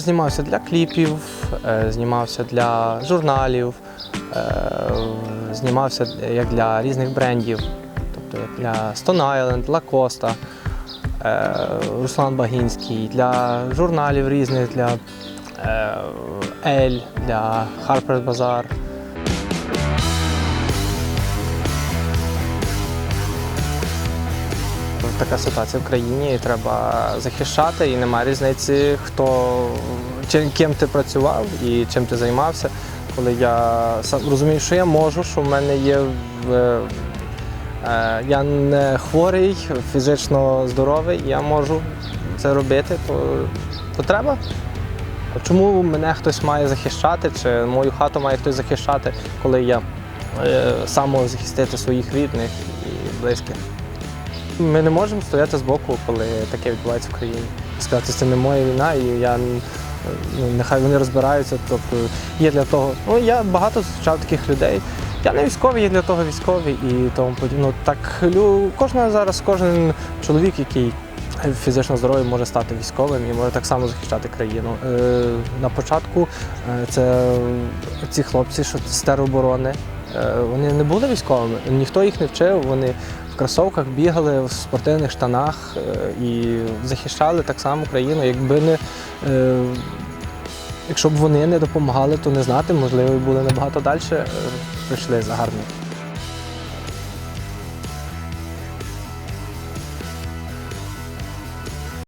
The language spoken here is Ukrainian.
Знімався для кліпів, е, знімався для журналів, е, знімався як для різних брендів, тобто як для Stone Island, Lacoste, е, Руслан Багінський, для журналів різних, для Ель, для Harper's Bazaar. Така ситуація в країні, і треба захищати, і немає різниці, хто чим ким ти працював і чим ти займався. Коли я сам розумію, що я можу, що в мене є в, е, я не хворий, фізично здоровий, я можу це робити, то, то треба. Чому мене хтось має захищати, чи мою хату має хтось захищати, коли я е, сам захистити своїх рідних і близьких? Ми не можемо стояти збоку, коли таке відбувається в країні. Сказати, це не моя війна, і я ну, нехай вони розбираються. Тобто є для того. Ну я багато зустрічав таких людей. Я не військовий, є для того військовий і тому подібне. Ну, так кожна зараз, кожен чоловік, який фізично здоровий, може стати військовим і може так само захищати країну. Е, на початку е, це ці хлопці, що з тероборони, вони не були військовими, ніхто їх не вчив. Вони в кросовках бігали в спортивних штанах е, і захищали так само країну. Якби не е, якщо б вони не допомагали, то не знати, можливо, були набагато далі, е, прийшли загарбники.